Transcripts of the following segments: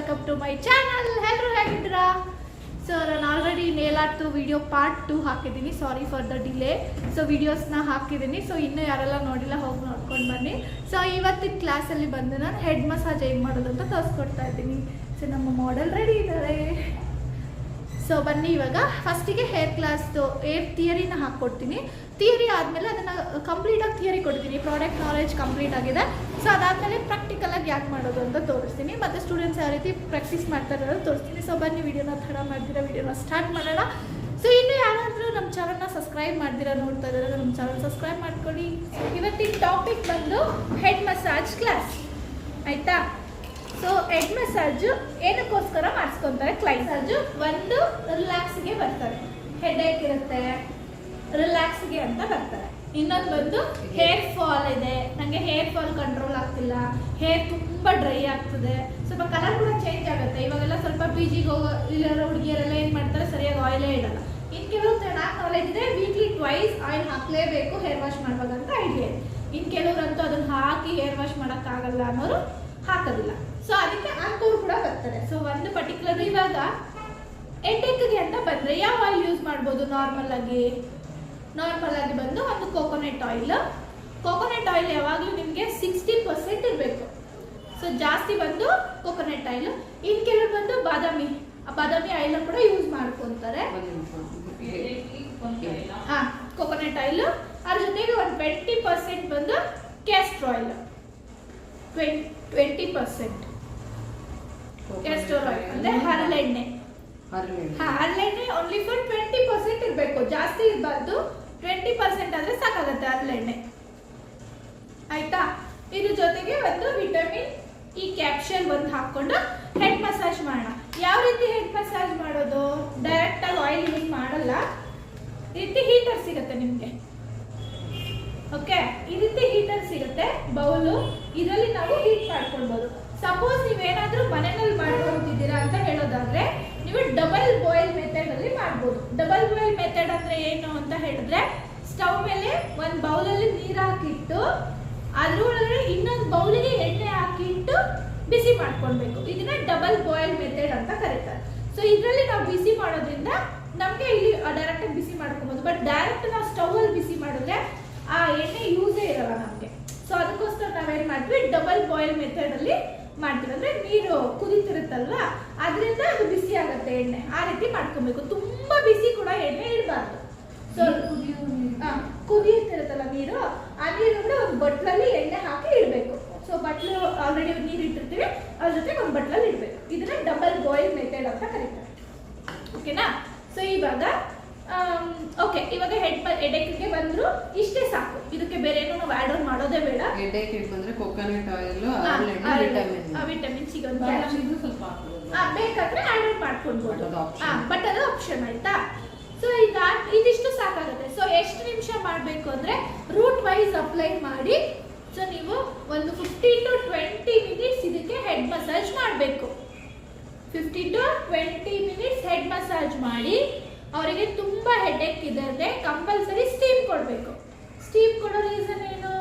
Welcome to my channel ಎಲ್ಲರೂ ಹೇಗಿದ್ದೀರಾ? So ನಾನು ಆಲ್ರೆಡಿ ನೇಲ್ ಆರ್ಟ್ದು ವಿಡಿಯೋ ಪಾರ್ಟ್ ಟು ಹಾಕಿದ್ದೀನಿ sorry for the delay so ವಿಡಿಯೋಸ್ನ ಹಾಕಿದ್ದೀನಿ. ಸೊ ಇನ್ನೂ ಯಾರೆಲ್ಲ ನೋಡಿಲ್ಲ, ಹೋಗಿ ನೋಡ್ಕೊಂಡು ಬನ್ನಿ. ಸೊ ಇವತ್ತಿನ ಕ್ಲಾಸಲ್ಲಿ ಬಂದು ನಾನು ಹೆಡ್ ಮಸಾಜ್ ಹೇಗೆ ಮಾಡೋದು ಅಂತ ತೋರಿಸ್ಕೊಡ್ತಾ ಇದ್ದೀನಿ. ಸೊ ನಮ್ಮ ಮಾಡೆಲ್ ರೆಡಿ ಇದ್ದಾರೆ. ಸೊ ಬನ್ನಿ ಇವಾಗ. ಫಸ್ಟಿಗೆ ಹೇರ್ ಕ್ಲಾಸ್ದು ಏರ್ ಥಿಯರಿನ ಹಾಕ್ಕೊಡ್ತೀನಿ. ಥಿಯರಿ ಆದಮೇಲೆ ಅದನ್ನು ಕಂಪ್ಲೀಟಾಗಿ ಥಿಯರಿ ಕೊಡ್ತೀನಿ ಪ್ರಾಡಕ್ಟ್ ನಾಲೆಜ್ ಕಂಪ್ಲೀಟ್ ಆಗಿದೆ. ಸೊ ಅದಾದಮೇಲೆ ಪ್ರಾಕ್ಟಿಕಲಾಗಿ ಯಾಕೆ ಮಾಡೋದು ಅಂತ ತೋರಿಸ್ತೀನಿ. ಮತ್ತು ಸ್ಟೂಡೆಂಟ್ಸ್ ಯಾವ ರೀತಿ ಪ್ರಾಕ್ಟೀಸ್ ಮಾಡ್ತಾರೆ ಅನ್ನೋದು ತೋರಿಸ್ತೀನಿ. ಸೊ ಬನ್ನಿ ವಿಡಿಯೋನ ತಡ ಮಾಡ್ತೀರಾ? ವಿಡಿಯೋನ ಸ್ಟಾರ್ಟ್ ಮಾಡೋಣ. ಸೊ ಇನ್ನು ಯಾರಾದರೂ ನಮ್ಮ ಚಾನಲ್ನ ಸಬ್ಸ್ಕ್ರೈಬ್ ಮಾಡ್ತೀರಾ ನೋಡ್ತಾ ಇದ್ದಾರೆ ನಮ್ಮ ಚಾನಲ್ ಸಬ್ಸ್ಕ್ರೈಬ್ ಮಾಡ್ಕೊಳ್ಳಿ. ಇವತ್ತಿನ ಟಾಪಿಕ್ ಬಂದು ಹೆಡ್ ಮಸಾಜ್ ಕ್ಲಾಸ್ ಆಯಿತಾ? ಸೊ ಹೆಡ್ ಮಸಾಜ್ ಏನಕ್ಕೋಸ್ಕರ ಮಾಡಿಸ್ಕೊಂತಾರೆ? ಕ್ಲೈಂಟ್ ಮಸಾಜ್ ಒಂದು ರಿಲ್ಯಾಕ್ಸ್ಗೆ ಬರ್ತಾರೆ. ಹೆಡ್ ಏಕ್ ಇರುತ್ತೆ ರಿಲ್ಯಾಕ್ಸ್ಗೆ ಅಂತ ಬರ್ತಾರೆ. ಇನ್ನೊಂದು ಬಂದು ಹೇರ್ ಫಾಲ್ ಇದೆ. ನನಗೆ ಹೇರ್ ಫಾಲ್ ಕಂಟ್ರೋಲ್ ಆಗ್ತಿಲ್ಲ. ಹೇರ್ ತುಂಬ ಡ್ರೈ ಆಗ್ತದೆ. ಸ್ವಲ್ಪ ಕಲರ್ ಕೂಡ ಚೇಂಜ್ ಆಗುತ್ತೆ. ಇವಾಗೆಲ್ಲ ಸ್ವಲ್ಪ ಪಿ ಜಿಗೆ ಹೋಗೋ ಇಲ್ಲಾರ ಹುಡುಗಿಯರೆಲ್ಲ ಏನು ಮಾಡ್ತಾರೆ? ಸರಿಯಾಗಿ ಆಯಿಲೇ ಇಡಲ್ಲ. ಇನ್ನು ಕೆಲವರು ಚೆನ್ನಾಗಿ ನಾಲೆಜ್ ಇದೆ ವೀಕ್ಲಿ ಟ್ವೈಸ್ ಆಯಿಲ್ ಹಾಕಲೇಬೇಕು ಹೇರ್ ವಾಶ್ ಮಾಡುವಾಗ ಅಂತ ಐಡಿಯಾ ಇದೆ ಇನ್ನು ಕೆಲವರಂತೂ ಅದನ್ನ ಹಾಕಿ ಹೇರ್ ವಾಶ್ ಮಾಡೋಕ್ಕಾಗಲ್ಲ ಅನ್ನೋರು ಹಾಕೋದಿಲ್ಲ. ಸೊ ಅದಕ್ಕೆ ಅಂಥವ್ರು ಕೂಡ ಬರ್ತಾರೆ ಸೊ ಒಂದು ಪರ್ಟಿಕ್ಯುಲರ್ ಇವಾಗ ಎಟೆಕ್ಗೆ ಅಂತ ಬಂದರೆ ಯಾವ ಆಯಿಲ್ ಯೂಸ್ ಮಾಡ್ಬೋದು? ನಾರ್ಮಲ್ ಆಗಿ ನಾರ್ಮಲ್ ಆಗಿ ಬಂದು ಒಂದು ಕೋಕೋನಟ್ ಆಯಿಲ್ ಕೋಕೋನಟ್ ಆಯಿಲ್ ಯಾವಾಗಲೂ ನಿಮಗೆ ಸಿಕ್ಸ್ಟಿ ಪರ್ಸೆಂಟ್ ಇರಬೇಕು. ಸೊ ಜಾಸ್ತಿ ಬಂದು ಕೋಕೋನಟ್ ಆಯಿಲ್ ಇನ್ ಕೆಲವರು ಬಂದು ಬಾದಾಮಿ. ಆ ಬಾದಾಮಿ ಆಯಿಲ್ ಕೂಡ ಯೂಸ್ ಮಾಡ್ಕೊತಾರೆ. ಹಾಂ ಕೋಕೋನಟ್ ಆಯಿಲ್ ಅದ್ರ ಜೊತೆಗೆ ಒಂದು ಟ್ವೆಂಟಿ ಪರ್ಸೆಂಟ್ ಬಂದು castor oil twenty percent castor oil ಅಂದ್ರೆ ಹರಳೆಣ್ಣೆ ಹರಳೆಣ್ಣೆ ಓನ್ಲಿ ಫಾರ್ ಟ್ವೆಂಟಿ ಪರ್ಸೆಂಟ್ ಇರಬೇಕು. ಜಾಸ್ತಿ ಇರಬಾರ್ದು. ಟ್ವೆಂಟಿ ಪರ್ಸೆಂಟ್ ಆದ್ರೆ ಸಾಕಾಗುತ್ತೆ ಹರಳೆಣ್ಣೆ ಆಯ್ತಾ? ಇದ್ರ ಜೊತೆಗೆ ಒಂದು ವಿಟಮಿನ್ ಈ ಕ್ಯಾಪ್ಷನ್ ಒಂದು ಹಾಕೊಂಡು ಹೆಡ್ ಮಸಾಜ್ ಮಾಡೋಣ. ಯಾವ ರೀತಿ ಹೆಡ್ ಮಸಾಜ್ ಮಾಡೋದು? ಡೈರೆಕ್ಟ್ ಆಗಿ ಆಯಿಲ್ ಯೂಸ್ ಮಾಡಲ್ಲ. ರೀತಿ ಹೀಟರ್ ಸಿಗುತ್ತೆ ನಿಮಗೆ. ಓಕೆ ಈ ರೀತಿ ಹೀಟರ್ ಸಿಗುತ್ತೆ ಬೌಲು. ಇದರಲ್ಲಿ ನಾವು ಹೀಟ್ ಮಾಡ್ಕೊಳ್ಬೋದು. ಸಪೋಸ್ ನೀವೇನಾದ್ರೂ ಮನೆಯಲ್ಲಿ ಮಾಡ್ಕೊಳ್ತಿದ್ದೀರಾ ಅಂತ ಹೇಳೋದಾದ್ರೆ, ನೀವು ಡಬಲ್ ಬಾಯ್ಲ್ ಮೆಥಡ್ ಅಲ್ಲಿ ಮಾಡ್ಬೋದು. ಡಬಲ್ ಬಾಯ್ಲ್ ಮೆಥಡ್ ಅಂದ್ರೆ ಏನು ಅಂತ ಹೇಳಿದ್ರೆ ಸ್ಟವ್ ಮೇಲೆ ಒಂದು ಬೌಲಲ್ಲಿ ನೀರು ಹಾಕಿಟ್ಟು, ಅದ್ರೊಳಗಡೆ ಇನ್ನೊಂದು ಬೌಲಿಗೆ ಎಣ್ಣೆ ಹಾಕಿಟ್ಟು ಬಿಸಿ ಮಾಡ್ಕೊಳ್ಬೇಕು. ಇದನ್ನ ಡಬಲ್ ಬಾಯ್ಲ್ ಮೆಥಡ್ ಅಂತ ಕರೀತಾರೆ. ಸೊ ಇದರಲ್ಲಿ ನಾವು ಬಿಸಿ ಮಾಡೋದ್ರಿಂದ ನಮಗೆ ಇಲ್ಲಿ ಡೈರೆಕ್ಟ್ ಬಿಸಿ ಮಾಡ್ಕೊಬೋದು. ಬಟ್ ಡೈರೆಕ್ಟ್ ನಾವು ಸ್ಟವ್ ಅಲ್ಲಿ ಬಿಸಿ ಮಾಡಿದ್ರೆ ಆ ಎಣ್ಣೆ ಯೂಸೇ ಇರಲ್ಲ ನಮಗೆ. ಸೊ ಅದಕ್ಕೋಸ್ಕರ ನಾವೇನ್ ಮಾಡ್ತೀವಿ? ಡಬಲ್ ಬಾಯ್ಲ್ ಮೆಥಡ್ ಅಲ್ಲಿ ಮಾಡ್ತೀವಿ ಅಂದ್ರೆ ನೀರು ಕುದಿತಿರುತ್ತಲ್ವ? ಅದರಿಂದ ಅದು ಬಿಸಿ ಆಗುತ್ತೆ ಎಣ್ಣೆ. ಆ ರೀತಿ ಮಾಡ್ಕೊಬೇಕು. ತುಂಬಾ ಬಿಸಿ ಕೂಡ ಎಣ್ಣೆ ಇಡಬಾರ್ದು. ಸೊ ಕುದಿಯುತ್ತಿರುತ್ತಲ್ಲ ನೀರು ಆ ನೀರು ಕೂಡ ಒಂದು ಬಟ್ಲಲ್ಲಿ ಎಣ್ಣೆ ಹಾಕಿ ಇಡಬೇಕು. ಸೊ ಬಟ್ಲು ಆಲ್ರೆಡಿ ನೀರು ಇಟ್ಟಿರ್ತೀವಿ. ಅದ್ರ ಜೊತೆ ಒಂದು ಬಟ್ಲಲ್ಲಿ ಇಡಬೇಕು. ಇದನ್ನ ಡಬಲ್ ಬಾಯ್ಲ್ ಮೆಥಡ್ ಅಂತ ಕರೀತಾರೆ. ಓಕೆನಾ ಸೊ ಇವಾಗ ಓಕೆ ಇವಾಗ ಹೆಡ್ ಎಡೆಕ್ಗೆ ಬಂದ್ರು ಇಷ್ಟೇ ಸಾಕು. ಇದಕ್ಕೆ ಬೇರೆ ಏನು ನಾವು ಆಡ್ ಆನ್ ಮಾಡೋದೇ ಬೇಡ. ಹೆಡ್ಏಕ್ ಬಂದ್ರೆ ಕೊಕೊನಟ್ ಆಯಿಲ್ ವಿಟಮಿನ್ ಸಿಗೋದು ಸ್ವಲ್ಪ ಬೇಕಾದ್ರೆ ಆಡ್ ಆನ್ ಮಾಡ್ಕೊಳ್ಬೋದು. ಬಟ್ ಅದು ಆಪ್ಷನ್ ಆಯ್ತಾ? ಸೊ ಈಗ ಇದಿಷ್ಟು ಸಾಕಾಗುತ್ತೆ. ಸೊ ಎಷ್ಟು ನಿಮಿಷ ಮಾಡಬೇಕು ಅಂದ್ರೆ ರೂಟ್ ವೈಸ್ ಅಪ್ಲೈ ಮಾಡಿ ಸೊ ನೀವು ಒಂದು ಫಿಫ್ಟೀನ್ ಟು ಟ್ವೆಂಟಿ ಮಿನಿಟ್ಸ್ ಇದಕ್ಕೆ ಹೆಡ್ ಮಸಾಜ್ ಮಾಡಬೇಕು. Fifteen to twenty minutes head massage ಮಾಡಿ ಅವರಿಗೆ ತುಂಬಾ ಹೆಡ್ಎಕ್ ಇದೆ ಅಂದ್ರೆ ಕಂಪಲ್ಸರಿ ಸ್ಟೀಮ್ ಕೊಡಬೇಕು. ಸ್ಟೀಮ್ ಕೊಡೋ ರೀಸನ್ ಏನು?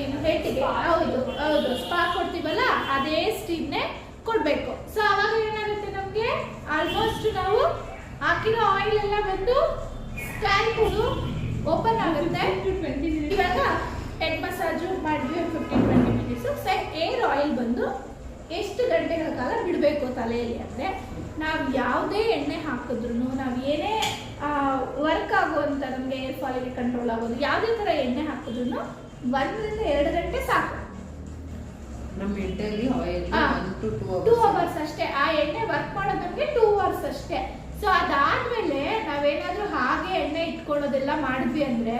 ಏನು ಹೆಡ್ಗೆ ಹೌದು ಹೌದು. ಸ್ಪಾ ಕೊಡ್ತೀವಲ್ಲ, ಅದೇ ಸ್ಟೀಮ್ನೇ ಕೊಡಬೇಕು. ಸೊ ಅವಾಗ ಏನಾಗುತ್ತೆ ನಮಗೆ? ಆಲ್ಮೋಸ್ಟ್ ನಾವು ಹಾಕಿರೋ ಆಯಿಲ್ ಎಲ್ಲ ಬಂದು ಸ್ಕ್ಯಾಲ್ಪ್ ಓಪನ್ ಆಗುತ್ತೆ. ಇವಾಗ ಹೆಡ್ ಮಸಾಜು ಮಾಡಿದ್ವಿ fifteen twenty minutes hair oil ಬಂದು ಎಷ್ಟು ಗಂಟೆಗಳ ಕಾಲ ಬಿಡಬೇಕು ತಲೆಯಲ್ಲಿ ಅಂದರೆ? ನಾವು ಯಾವುದೇ ಎಣ್ಣೆ ಹಾಕಿದ್ರು ನಾವು ಏನೇ ವರ್ಕ್ ಆಗುವಂಥ ನಮಗೆ ಏರ್ ಫಾಲಿಗೆ ಕಂಟ್ರೋಲ್ ಆಗೋದು ಯಾವುದೇ ಥರ ಎಣ್ಣೆ ಹಾಕಿದ್ರು ಒಂದರಿಂದ ಎರಡು ಗಂಟೆ ಸಾಕು. ಟೂ ಅವರ್ಸ್ ಅಷ್ಟೇ. ಆ ಎಣ್ಣೆ ವರ್ಕ್ ಮಾಡೋದು ನಮಗೆ ಟೂ ಅವರ್ಸ್ ಅಷ್ಟೇ. ಸೊ ಅದಾದ್ಮೇಲೆ ನಾವೇನಾದ್ರೂ ಹಾಗೆ ಎಣ್ಣೆ ಇಟ್ಕೊಳ್ಳೋದೆಲ್ಲ ಮಾಡಿದ್ವಿ ಅಂದ್ರೆ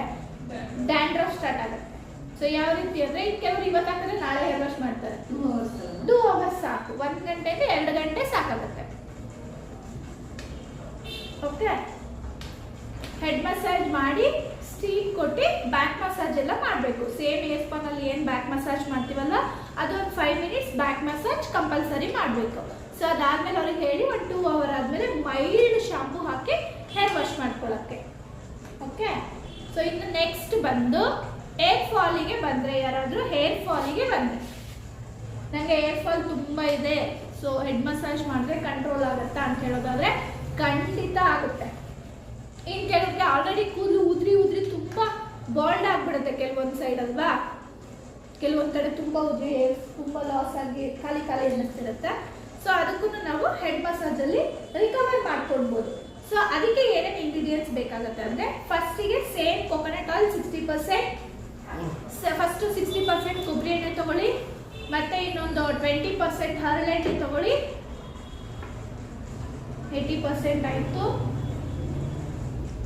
ಡ್ಯಾಂಡ್ರಫ್ ಸ್ಟಾರ್ಟ್ ಆಗುತ್ತೆ. ಸೊ ಯಾವ ರೀತಿ ಅಂದ್ರೆ ಕೆಲವರು ಇವತ್ತು ಹಾಕಿದ್ರೆ ನಾಳೆ ಹೇರ್ ವಾಶ್ ಮಾಡ್ತಾರೆ. ಟೂ ಅವರ್ಸ್ ಸಾಕು. ಒಂದ್ ಗಂಟೆಗೆ ಎರಡು ಗಂಟೆ ಸಾಕಾಗುತ್ತೆ. ಓಕೆ ಹೆಡ್ ಮಸಾಜ್ ಮಾಡಿ ಸ್ಟೀಮ್ ಕೊಟ್ಟು ಬ್ಯಾಕ್ ಮಸಾಜ್ ಎಲ್ಲ ಮಾಡಬೇಕು. ಸೇಮ್ ಏರ್ ಅಲ್ಲಿ ಏನು ಬ್ಯಾಕ್ ಮಸಾಜ್ ಮಾಡ್ತೀವಲ್ಲ ಅದು ಒಂದು five minutes back massage compulsory ಮಾಡಬೇಕು. ಸೊ ಅದಾದ್ಮೇಲೆ ಅವ್ರಿಗೆ ಹೇಳಿ ಒಂದು ಟೂ ಅವರ್ ಆದಮೇಲೆ ಮೈಲ್ಡ್ ಶಾಂಪೂ ಹಾಕಿ ಹೇರ್ ವಾಶ್ ಮಾಡ್ಕೊಳಕ್ಕೆ. ಓಕೆ ಸೊ ಇನ್ನು ನೆಕ್ಸ್ಟ್ ಬಂದು ಏರ್ ಫಾಲಿಗೆ ಬಂದರೆ, ಯಾರಾದರೂ ಹೇರ್ ಫಾಲಿಗೆ ಬಂದರೆ. ನನಗೆ ಏರ್ ಫಾಲ್ ತುಂಬ ಇದೆ ಸೊ ಹೆಡ್ ಮಸಾಜ್ ಮಾಡಿದ್ರೆ ಕಂಟ್ರೋಲ್ ಆಗುತ್ತಾ ಅಂತ ಹೇಳೋದಾದರೆ ಖಂಡಿತ ಆಗುತ್ತೆ. ಇನ್ನು ಕೆಲವ್ರಿಗೆ ಆಲ್ರೆಡಿ ಕೂದಲು ಉದ್ರಿ ಉದ್ರಿ ತುಂಬ ಬಾಲ್ಡ್ ಆಗಿಬಿಡುತ್ತೆ ಕೆಲವೊಂದು ಸೈಡ್ ಅಲ್ವಾ? ಕೆಲವೊಂದು ಕಡೆ ತುಂಬ ಉದ್ರಿ ತುಂಬ ಲಾಸ್ ಆಗಿ ಖಾಲಿ ಖಾಲಿ ಅನ್ನಿಸ್ತಿರುತ್ತೆ. ಸೊ ಅದಕ್ಕೂ ನಾವು ಹೆಡ್ ಮಸಾಜಲ್ಲಿ ರಿಕವರ್ ಮಾಡ್ಕೊಳ್ಬೋದು. ಸೊ ಅದಕ್ಕೆ ಏನೇನು ಇಂಗ್ರೀಡಿಯೆಂಟ್ಸ್ ಬೇಕಾಗುತ್ತೆ ಅಂದರೆ ಫಸ್ಟಿಗೆ same coconut oil sixty percent first sixty percent ಕೊಬ್ಬರಿ ಎಣ್ಣೆ ತಗೊಳ್ಳಿ ಮತ್ತೆ ಇನ್ನೊಂದು ಟ್ವೆಂಟಿ ಪರ್ಸೆಂಟ್ ಹರಳೆಣ್ಣೆ ತಗೊಳ್ಳಿ. ಏಯ್ಟಿ ಪರ್ಸೆಂಟ್ ಆಯಿತು.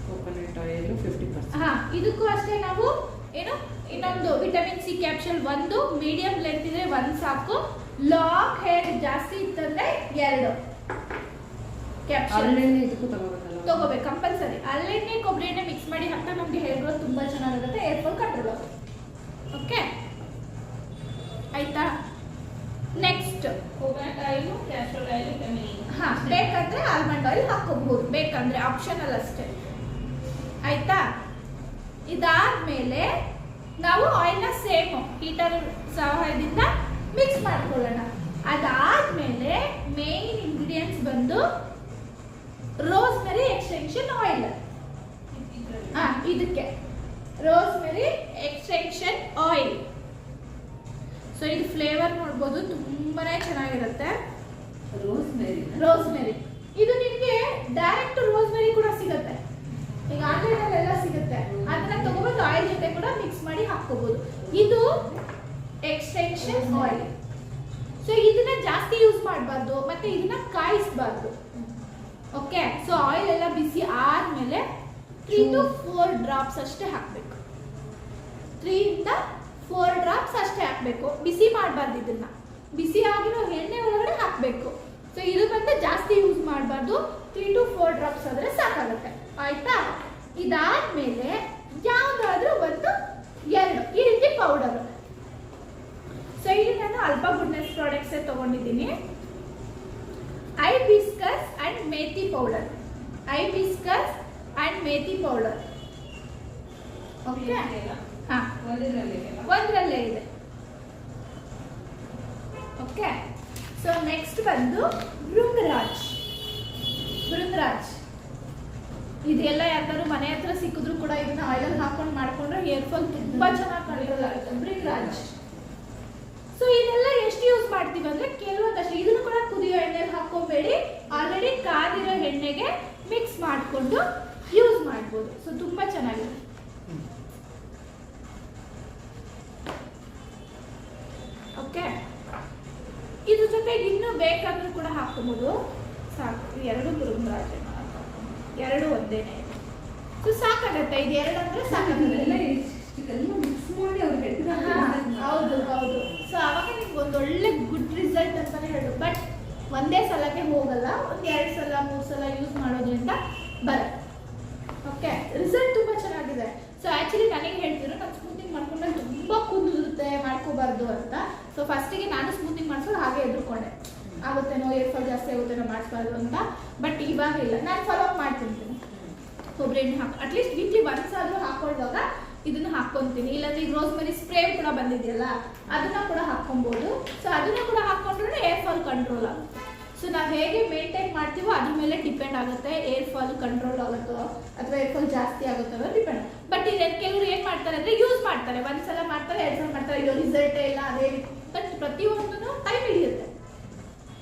ಕೋಕೋನಟ್ ಆಯಿಲ್ ಫಿಫ್ಟಿ ಪರ್ಸೆಂಟ್ ಹಾ ಇದಕ್ಕೂ ಅಷ್ಟೇ ನಾವು ಏನು ಇನ್ನೊಂದು ವಿಟಮಿನ್ ಸಿ ಕ್ಯಾಪ್ಸೂಲ್ ಒಂದು ಮೀಡಿಯಂ ಲೆಂತ್ ಇದ್ರೆ ಒಂದು ಸಾಕು. ಲಾಂಗ್ ಹೇರ್ ಜಾಸ್ತಿ ಇತ್ತಂದ್ರೆ ಎರಡು ಕ್ಯಾಪ್ಸೂಲ್ ಹರಳೆಣ್ಣೆ ಇದಕ್ಕೂ ತಗೋಬೇಕಲ್ಲ ತಗೋಬೇಕು ಕಂಪಲ್ಸರಿ ಅಲ್ಲೆಣ್ಣೆ ಕೊಬ್ಬರಿ ಎಣ್ಣೆ ಮಿಕ್ಸ್ ಮಾಡಿ ಹಾಕ್ತಾ ನಮಗೆ ಹೇರ್ ಗ್ರೋತ್ ತುಂಬಾ ಚೆನ್ನಾಗಿರುತ್ತೆ ಏರ್ ಫಾಲ್ ಕಂಟ್ರೋಲ್ ಆಗುತ್ತೆ ಓಕೆ ಆಯ್ತಾ next coconut oil castor oil vitamin ಹಾ ಬೇಕಂದ್ರೆ ಆಲ್ಮಂಡ್ ಆಯಿಲ್ ಹಾಕೋಬಹುದು ಬೇಕಂದ್ರೆ ಆಪ್ಷನಲ್ ಅಷ್ಟೇ. ಆಯ್ತಾ? ಇದಾದ್ಮೇಲೆ ನಾವು ಆಯಿಲ್ನ ಸೇಮ್ ಹೀಟರ್ ಸಹಾಯದಿಂದ ಮಿಕ್ಸ್ ಮಾಡ್ಕೊಳ್ಳೋಣ. ಅದಾದ್ಮೇಲೆ ಮೇನ್ ಇಂಗ್ರೀಡಿಯೆಂಟ್ಸ್ ಬಂದು ರೋಸ್ಮೆರಿ ಎಕ್ಸ್ಟೆನ್ಷನ್ ಆಯಿಲ್ ಇದಕ್ಕೆ. ರೋಸ್ಮೆರಿ ಎಕ್ಸ್ಟೆನ್ಷನ್ ಆಯಿಲ್ ಸೊ ಇದು ಫ್ಲೇವರ್ ನೋಡ್ಬೋದು ತುಂಬಾನೇ ಚೆನ್ನಾಗಿರುತ್ತೆ. ರೋಸ್ ರೋಸ್ಮೆರಿ ಇದು ನಿಮಗೆ ಡೈರೆಕ್ಟ್ ರೋಸ್ಮೆರಿ ಎಲ್ಲ ಸಿಗುತ್ತೆ. ಅದನ್ನ ತಗೋಬೇಕು ಆಯಿಲ್ ಜೊತೆ ಕೂಡ ಮಿಕ್ಸ್ ಮಾಡಿ ಹಾಕೋಬಹುದು ಇದು ಎಕ್ಸ್ಟೆನ್ಷನ್ ಆಯಿಲ್ ಸೊ ಇದನ್ನ ಜಾಸ್ತಿ ಯೂಸ್ ಮಾಡಬಾರ್ದು, ಮತ್ತೆ ಇದನ್ನ ಕಾಯಿಸಬಾರ್ದು. ಓಕೆ ಸೊ ಆಯಿಲ್ ಎಲ್ಲ ಬಿಸಿ ಆದ್ಮೇಲೆ ತ್ರೀ ಟು ಫೋರ್ ಡ್ರಾಪ್ಸ್ ಅಷ್ಟೇ ಹಾಕಬೇಕು. ತ್ರೀ ಇಂದ ಫೋರ್ ಡ್ರಾಪ್ಸ್ ಅಷ್ಟೇ ಹಾಕಬೇಕು. ಬಿಸಿ ಮಾಡಬಾರ್ದು ಇದನ್ನ. ಬಿಸಿ ಆಗಿರೋ ಎಣ್ಣೆ ಒಳಗಡೆ ಹಾಕಬೇಕು. ಸೊ ಇದು ಬಂದು ಜಾಸ್ತಿ ಯೂಸ್ ಮಾಡಬಾರ್ದು. ತ್ರೀ ಟು ಫೋರ್ ಡ್ರಾಪ್ಸ್ ಆದರೆ ಸಾಕಾಗುತ್ತೆ. ಆಯ್ತಾ? ಇದಾದ್ಮೇಲೆ ಯಾವ್ದಾದ್ರೂ ಒಂದು ಎರಡು ಈ ರೀತಿ ಪೌಡರ್ ಸೊ ಇಲ್ಲಿ ನಾನು ಅಲ್ಪ ಗುಡ್ನೆಸ್ ಪ್ರಾಡಕ್ಟ್ಸ್ ತಗೊಂಡಿದ್ದೀನಿ. Hibiscus and methi powder hibiscus and methi powder okay ಹಾ. ಒಂದರಲ್ಲಿ ಒಂದರಲ್ಲೇ ಇದೆ. ಓಕೆ ಸೊ ನೆಕ್ಸ್ಟ್ ಬಂದು ಬೃಂದರಾಜ್ ಭೃಂಗರಾಜ್ ಇದೆಲ್ಲ ಯಾರು ಮನೆ ಹತ್ರ ಸಿಕ್ಕಿದ್ರು ಕೂಡ ಇದನ್ನ ಆಯಿಲ್ ಹಾಕೊಂಡು ಮಾಡ್ಕೊಂಡ್ರೆ ಫಾಲ್ ತುಂಬಾ ಚೆನ್ನಾಗಿ ಕಂಟ್ರೋಲ್ ಸೊ ಇದೆಲ್ಲ ಎಷ್ಟು ಯೂಸ್ ಮಾಡ್ತೀವಿ ಅಂದ್ರೆ ಕೆಲವೊಂದಷ್ಟು ಇದನ್ನು ಕೂಡ ಕುದಿಯೋ ಎಣ್ಣೆಲಿ ಹಾಕೋಬೇಡಿ ಆಲ್ರೆಡಿ ಕಾದಿರೋ ಎಣ್ಣೆಗೆ ಮಿಕ್ಸ್ ಮಾಡಿಕೊಂಡು ಯೂಸ್ ಮಾಡ್ಬೋದು. ಸೊ ತುಂಬಾ ಚೆನ್ನಾಗಿದೆ ಓಕೆ ಇದ್ರ ಜೊತೆಗೆ ಇನ್ನೂ ಬೇಕಾದ್ರೂ ಕೂಡ ಹಾಕೋಬಹುದು ಸಾಕು. ಎರಡು ಮುರುಘರಾಜ ಎರಡು ಒಂದೇನೆ ಸೊ ಸಾಕಾಗತ್ತೆ? ಇದು ಎರಡು ಅಂದ್ರೆ ಸಾಕಾಗುತ್ತೆ. ಹೌದು ಹೌದು. ಸೊ ಅವಾಗ ನಿಮ್ಗೆ ಒಂದು ಒಳ್ಳೆ ಗುಡ್ ರಿಸಲ್ಟ್ ಅಂತಾನೆ ಹೇಳು ಬಟ್ ಒಂದೇ ಸಲಕ್ಕೆ ಹೋಗಲ್ಲ. ಒಂದ್ ಎರಡು ಸಲ ಮೂರು ಸಲ ಯೂಸ್ ಮಾಡೋದ್ರಿಂದ ಬರ ಓಕೆ ರಿಸಲ್ಟ್ ತುಂಬಾ ಚೆನ್ನಾಗಿದೆ. ಸೊ ಆಕ್ಚುಲಿ ನನಗೆ ಹೇಳ್ತಿದ್ರು ನಾನು ಸ್ಮೂತಿಂಗ್ ಮಾಡ್ಕೊಂಡ್ರೆ ತುಂಬಾ ಕುದುರುತ್ತೆ ಮಾಡ್ಕೋಬಾರ್ದು ಅಂತ. ಸೊ ಫಸ್ಟಿಗೆ ನಾನು ಸ್ಮೂತಿಂಗ್ ಮಾಡಿಸೋದು ಹಾಗೆ ಎದುರ್ಕೊಂಡೆ. ಆಗುತ್ತೇನೋ ಏರ್ ಫಾಲ್ ಜಾಸ್ತಿ ಆಗುತ್ತೇನೋ ಮಾಡಿಸ್ಬಾರ್ದು ಅಂತ. ಬಟ್ ಇವಾಗ ಇಲ್ಲ. ನಾನು ಫಾಲೋ ಅಪ್ ಮಾಡ್ತಿರ್ತೀನಿ ಕೊಬ್ಬರಿ ಎಣ್ಣೆ ಹಾಕಿ ಅಟ್ಲೀಸ್ಟ್ ವೀಕ್ಲಿ ಒನ್ಸ್ ಆದರೂ ಹಾಕೊಳ್ಳುವಾಗ ಇದನ್ನ ಹಾಕೊಂತೀನಿ ಇಲ್ಲಾಂದ್ರೆ ಈಗ ರೋಸ್ ಮರಿ ಸ್ಪ್ರೇ ಕೂಡ ಬಂದಿದೆಯಲ್ಲ, ಅದನ್ನ ಕೂಡ ಹಾಕ್ಕೊಬೋದು. ಸೊ ಅದನ್ನ ಕೂಡ ಹಾಕೊಂಡ್ರೆ ಏರ್ ಫಾಲ್ ಕಂಟ್ರೋಲ್ ಆಗುತ್ತೆ ಸೊ ನಾವು ಹೇಗೆ ಮೇಂಟೈನ್ ಮಾಡ್ತೀವೋ ಅದ್ರ ಮೇಲೆ ಡಿಪೆಂಡ್ ಆಗುತ್ತೆ. ಏರ್ ಫಾಲ್ ಕಂಟ್ರೋಲ್ ಆಗುತ್ತೋ ಅಥವಾ ಏರ್ ಫಾಲ್ ಜಾಸ್ತಿ ಆಗುತ್ತೋ ಡಿಪೆಂಡ್ ಬಟ್ ಇದು ಕೆಲವರು ಏನ್ ಮಾಡ್ತಾರೆ ಅಂದ್ರೆ ಯೂಸ್ ಮಾಡ್ತಾರೆ. ಒಂದ್ಸಲ ಮಾಡ್ತಾರೆ, ಎರಡು ಸಲ ಮಾಡ್ತಾರೆ. ಇದು ರಿಸಲ್ಟೇ ಇಲ್ಲ, ಅದೇ ಬಟ್ ಪ್ರತಿಯೊಂದೂ ಟೈಮ್ ಹಿಡಿಯುತ್ತೆ.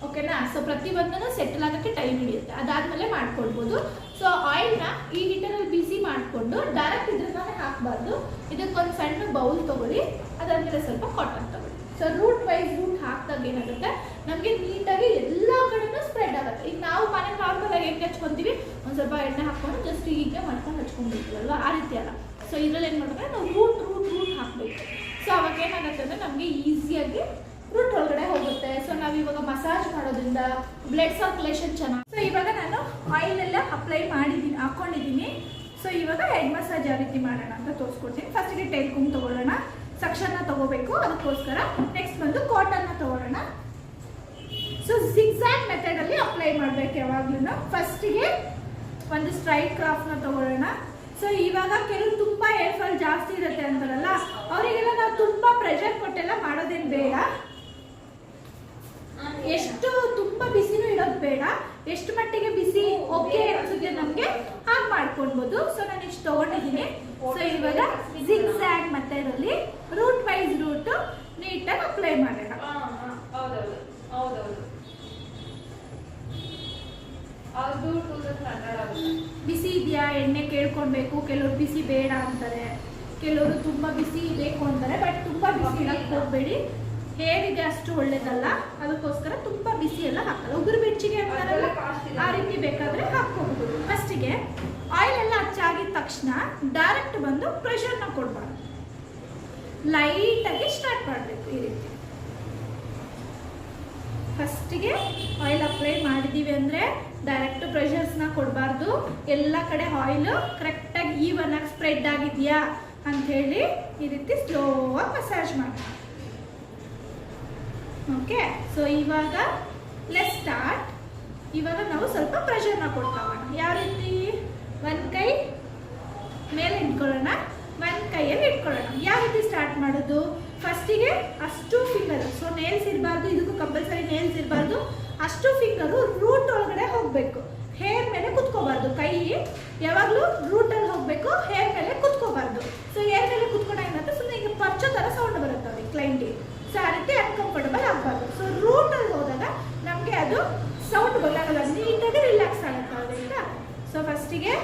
ಓಕೆನಾ ಸೊ ಪ್ರತಿಯೊಂದನ್ನು ಸೆಟಲ್ ಆಗೋಕ್ಕೆ ಟೈಮ್ ಹಿಡಿಯುತ್ತೆ. ಅದಾದಮೇಲೆ ಮಾಡ್ಕೊಳ್ಬೋದು. ಸೊ ಆಯಿಲ್ನ ಈ ಹಿಟ್ಟರಲ್ಲಿ ಬಿಸಿ ಮಾಡಿಕೊಂಡು ಡೈರೆಕ್ಟ್ ಇದ್ರನ್ನೇ ಹಾಕಬಾರ್ದು. ಇದಕ್ಕೊಂದು ಸಣ್ಣ ಬೌಲ್ ತಗೊಳ್ಳಿ. ಮೇಲೆ ಸ್ವಲ್ಪ ಕಾಟನ್ ತೊಗೊಳ್ಳಿ. ಸೊ ರೂಟ್ ವೈಸ್ ರೂಟ್ ಹಾಕಿದಾಗ ಏನಾಗುತ್ತೆ? ನಮಗೆ ನೀಟಾಗಿ ಎಲ್ಲ ಕಡೆಯೂ ಸ್ಪ್ರೆಡ್ ಆಗುತ್ತೆ. ಈಗ ನಾವು ಮನೆ ಮಾಡ್ಕೊಂಡಾಗ ಹೆಂಗೆ ಹಚ್ಕೊಂತೀವಿ? ಒಂದು ಸ್ವಲ್ಪ ಎಣ್ಣೆ ಹಾಕ್ಕೊಂಡು ಜಸ್ಟ್ ಹೀಗೆ ಮಾಡ್ಕೊಂಡು ಹಚ್ಕೊಂಡಿರ್ತೀವಲ್ವ? ಆ ರೀತಿ ಅಲ್ಲ. ಸೊ ಇದರಲ್ಲಿ ಏನು ಮಾಡ್ಬೇಕು? ನಾವು ರೂಟ್ ರೂಟ್ ರೂಟ್ ಹಾಕಬೇಕು. ಸೊ ಅವಾಗ ಏನಾಗುತ್ತೆ ಅಂದರೆ ನಮಗೆ ಈಸಿಯಾಗಿ ರೂಟ್ ಒಳಗಡೆ ಹೋಗುತ್ತೆ. ಸೊ ನಾವು ಇವಾಗ ಮಸಾಜ್ ಮಾಡೋದ್ರಿಂದ ಬ್ಲಡ್ ಸರ್ಕ್ಯುಲೇಷನ್ ಚೆನ್ನಾಗಿ ಸೊ ಇವಾಗ ನಾನು ಆಯಿಲ್ ಎಲ್ಲ ಅಪ್ಲೈ ಮಾಡಿದ್ದೀನಿ ಹಾಕೊಂಡಿದ್ದೀನಿ ಸೊ ಇವಾಗ ಹೆಡ್ ಮಸಾಜ್ ಯಾವ ರೀತಿ ಮಾಡೋಣ ಅಂತ ತೋರಿಸ್ಕೊಡ್ತೀನಿ. ಫಸ್ಟಿಗೆ ಟೈಲ್ ಕುಂಗ್ ತಗೊಳ್ಳೋಣ. ಸಕ್ಷನ್ನ ತಗೋಬೇಕು. ಅದಕ್ಕೋಸ್ಕರ ನೆಕ್ಸ್ಟ್ ಬಂದು ಕಾಟನ್ನ ತಗೊಳ್ಳೋಣ. ಸೊ ಮೆಥಡ್ ಮೆಥಡಲ್ಲಿ ಅಪ್ಲೈ ಮಾಡ್ಬೇಕು ಯಾವಾಗ್ಲೂ ಫಸ್ಟಿಗೆ ಒಂದು ಸ್ಟ್ರೈಟ್ ಕ್ರಾಫ್ಟ್ನ ತಗೊಳ್ಳೋಣ. ಸೊ ಇವಾಗ ಕೆಲವು ತುಂಬಾ ಹೇರ್ ಫಾಲ್ ಜಾಸ್ತಿ ಇರುತ್ತೆ ಅಂತಾರಲ್ಲ, ಅವರಿಗೆಲ್ಲ ನಾವು ತುಂಬಾ ಪ್ರೆಷರ್ ಕೊಟ್ಟೆಲ್ಲ ಮಾಡೋದೇನು ಬೇಡ. ಬೇಡ. ಎಷ್ಟು ಮಟ್ಟಿಗೆ ಬಿಸಿ ಓಕೆ ಅನ್ಸುತ್ತೆ ನಮಗೆ ಹಾಗೆ ಮಾಡ್ಕೊಳ್ಬೋದು. ಸೊ ನಾನು ಇಷ್ಟು ತಗೊಂಡಿದ್ದೀನಿ. ಸೊ ಇವಾಗ ಜಿಗ್ ಮತ್ತೆ ಇದರಲ್ಲಿ ರೂಟ್ ವೈಸ್ ರೂಟ್ ನೀಟಾಗಿ ಅಪ್ಲೈ ಮಾಡೋಣ. ಹೌದೌದು ಬಿಸಿ ಇದೆಯಾ? ಎಣ್ಣೆ ಕೇಳ್ಕೊಳ್ಬೇಕು. ಕೆಲವರು ಬಿಸಿ ಬೇಡ ಅಂತಾರೆ. ಕೆಲವರು ತುಂಬಾ ಬಿಸಿ ಬೇಕು ಅಂತಾರೆ ಬಟ್ ತುಂಬಾ ಬಿಸಿ ಇಡಕ್ ಹೋಗ್ಬೇಡಿ. ಹೇಗಿದೆ ಅಷ್ಟು ಒಳ್ಳೇದಲ್ಲ. ಅದಕ್ಕೋಸ್ಕರ ತುಂಬಾ ಬಿಸಿ ಎಲ್ಲ ಹಾಕಲ್ಲ ಉಗುರು ಬೆಚ್ಚಿಗೆ ಅಂತಾರಲ್ಲ ಆ ರೀತಿ ಬೇಕಾದ್ರೆ ಹಾಕೋಬಹುದು. ಫಸ್ಟಿಗೆ ಆಯಿಲ್ ಎಲ್ಲ ಹಚ್ಚಾಗಿದ ತಕ್ಷಣ ಡೈರೆಕ್ಟ್ ಬಂದು ಪ್ರೆಷರ್ನ ಕೊಡ್ಬಾರ್ದು. ಲೈಟಾಗಿ ಸ್ಟಾರ್ಟ್ ಮಾಡಬೇಕು ಈ ರೀತಿ. ಫಸ್ಟಿಗೆ ಆಯಿಲ್ ಅಪ್ಲೈ ಮಾಡಿದ್ದೀವಿ ಅಂದರೆ ಡೈರೆಕ್ಟ್ ಪ್ರೆಷರ್ಸ್ನ ಕೊಡಬಾರ್ದು. ಎಲ್ಲ ಕಡೆ ಆಯಿಲ್ ಕರೆಕ್ಟಾಗಿ ಈವನ್ ಆಗಿ ಸ್ಪ್ರೆಡ್ ಆಗಿದೆಯಾ ಅಂತ ಹೇಳಿ ಈ ರೀತಿ ಸ್ಲೋ ಆಗಿ ಮಸಾಜ್ ಮಾಡಿ ಓಕೆ ಸೊ ಇವಾಗ ಲೆಸ್ ಸ್ಟಾರ್ಟ್ ಇವಾಗ ನಾವು ಸ್ವಲ್ಪ ಪ್ರೆಷರ್ನ ಕೊಡ್ತಾವಣ ಯಾವ ರೀತಿ? ಒಂದು ಕೈ ಮೇಲೆ ಇಟ್ಕೊಳ್ಳೋಣ ಒಂದು ಕೈಯಲ್ಲಿ ಇಟ್ಕೊಳ್ಳೋಣ ಯಾವ ರೀತಿ ಸ್ಟಾರ್ಟ್ ಮಾಡೋದು? ಫಸ್ಟಿಗೆ ಅಷ್ಟು ಫಿಂಗರ್ ಸೊ ನೇಲ್ಸ್ ಇರಬಾರ್ದು, ಇದಕ್ಕೂ ಕಂಪಲ್ಸರಿ ನೇಲ್ಸ್ ಇರಬಾರ್ದು. ಅಷ್ಟು ಫಿಂಗರು ರೂಟ್ ಒಳಗಡೆ ಹೋಗಬೇಕು. ಹೇರ್ ಮೇಲೆ ಕುತ್ಕೋಬಾರ್ದು. ಕೈ ಯಾವಾಗಲೂ ರೂಟಲ್ಲಿ ಹೋಗಬೇಕು ಹೇರ್ ಮೇಲೆ ಕುತ್ಕೋಬಾರ್ದು. ಸೊ ಹೇರ್ ಮೇಲೆ ಕುತ್ಕೊಂಡಾಗ ಏನಾಗುತ್ತೆ? ಸುಮ್ಮನೆ ಈಗ ಪರ್ಚೋ ಥರ ಸೌಂಡ್ ಬರುತ್ತೆ ಅವ್ರಿಗೆ ಕ್ಲೈಂಟಿಗೆ ಸೊ ಆ ರೀತಿ ಅನ್ಕಂಫರ್ಟಬಲ್ ಆಗಬಾರ್ದು ಸೊ ರೂಟಲ್ಲಿ ಹೋದಾಗ ನಮಗೆ ಅದು ಸೌಂಡ್ ಗೊತ್ತಾಗಲ್ಲ. ನೀಟಾಗಿ ರಿಲ್ಯಾಕ್ಸ್ ಆಗುತ್ತೆ ಸೊ ಫಸ್ಟಿಗೆ